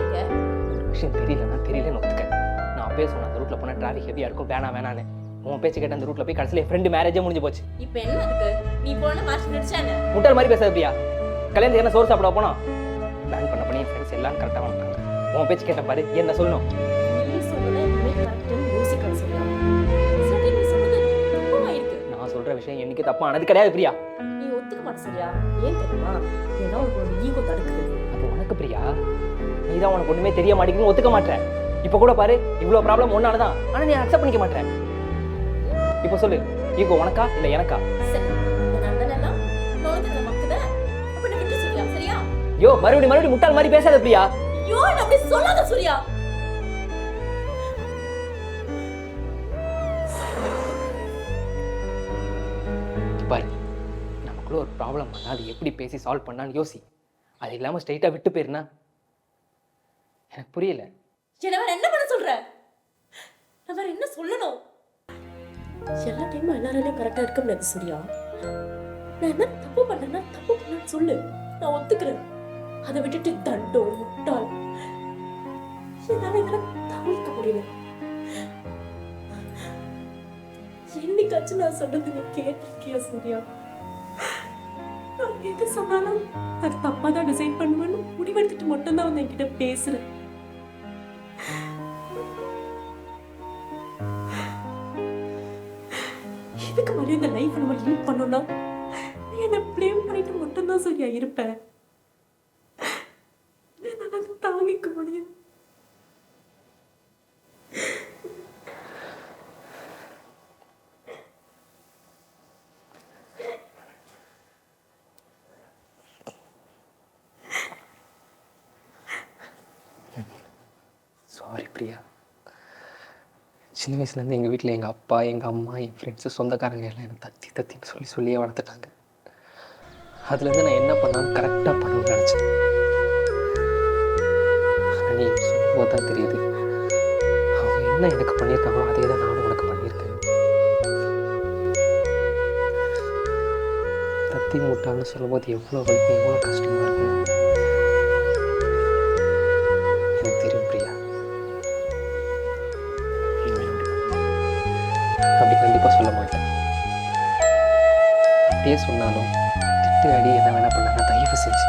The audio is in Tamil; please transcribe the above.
ஒரு விஷயம் தெரியலன்னா தெரியலன்னு ஒத்துக்க. நான் அப்பயே சொன்னேன் அந்த ரூட்டில் போனால் டிராஃபிக் ஹெவியாக இருக்கும். வேணாம் வேணான்னு உன் பேச்சு கேட்ட அந்த ரூட்டில் போய் கடைசியில் என் ஃப்ரெண்டு மேரேஜே முடிஞ்சு போச்சு. இப்ப என்ன இருக்கு? நீ போன மார்ச் நடிச்சா என்ன? முட்டாள் மாதிரி பேசாத பிரியா. கல்யாணத்துக்கு என்ன சோறு சாப்பிட போனோம் பிளான் பண்ண பண்ணி என் ஃப்ரெண்ட்ஸ் எல்லாம் கரெக்டாக வந்துட்டாங்க உன் பேச்சு கேட்ட பாரு என்ன சொல்லணும்? நான் சொல்கிற விஷயம் என்னைக்கு தப்பானது கிடையாது பிரியா. நீ ஒத்துக்க மாட்ட சரியா ஏன் தெரியுமா? ஏன்னா உனக்கு ஈகோ தடுக்குது. அது உனக்கு பிரியா? நீ தான் உனக்கு ஒன்றுமே தெரிய மாட்டேங்குன்னு ஒத்துக்க மாட்டேன். இப்போ கூட பாரு இவ்வளோ ப்ராப்ளம் ஒன்னால தான் ஆனால் நீ அக்செப்ட் பண்ணிக்க மாட்டேன். இப்போ சொல்லு ஈகோ உனக்கா இல்லை எனக்கா? யோ மறுபடியும் மறுபடியும் முட்டாள் மாதிரி பேசாத பிரியா. என்ன அப்படி சொல்லாத சூர்யா பாரு நமக்குள்ள ஒரு ப்ராப்ளம் பண்ணா அது எப்படி பேசி சால்வ் பண்ணான்னு யோசி. அது இல்லாமல் ஸ்ட்ரைட்டாக விட்டு போயிருந்தா எனக்கு புரியல. என்ன வேற என்ன பண்ண சொல்ற? நான் வேற என்ன சொல்லணும்? எல்லா டைமும் எல்லாராலையும் கரெக்டா இருக்க முடியாது சூர்யா. நான் என்ன தப்பு பண்ணேன்னா தப்பு பண்ணேன்னு சொல்லு. நான் ஒத்துக்கிறேன். அதை விட்டுட்டு தண்டோ முட்டாள். என்னால இதெல்லாம் தவிர்க்க முடியல. என்னைக்காச்சும் நான் சொன்னது நீ கேட்டிருக்கியா சூர்யா? நான் எது சொன்னாலும் அது தப்பா தான் டிசைன் பண்ணுவேன்னு முடிவெடுத்துட்டு மட்டும்தான் வந்து என்கிட்ட பேசுறேன். இதுக்கு மேலே இந்த லைஃப் நம்ம லீட் பண்ணோம்னா நீ என்ன ப்ளேம் பண்ணிட்டு மட்டும்தான் சரியா இருப்பேன் என்னால தாங்கிக்க முடியும். சாரி பிரியா சின்ன வயசுலேருந்து எங்கள் வீட்டில் எங்கள் அப்பா எங்கள் அம்மா என் ஃப்ரெண்ட்ஸு சொந்தக்காரங்க எல்லாம் என்னை தத்தி தத்தின்னு சொல்லி சொல்லியே வளர்த்துட்டாங்க. அதுலேருந்து நான் என்ன பண்ணாலும் கரெக்டாக பண்ணணும்னு நினச்சேன். ஆனால் நீ சொல்லும்போது தான் தெரியுது. அவங்க என்ன எனக்கு பண்ணியிருக்காங்களோ அதே தான் நானும் உனக்கு பண்ணியிருக்கேன். தத்தி மூட்டான்னு சொல்லும்போது எவ்வளோ வலிப்பு எவ்வளோ கஷ்டமாக இருக்கும். சொல்ல மாட்டேன் அப்படியே சொன்னாலும் திட்டு அடி என்ன வேணா பண்ணாங்க தயவு செஞ்சு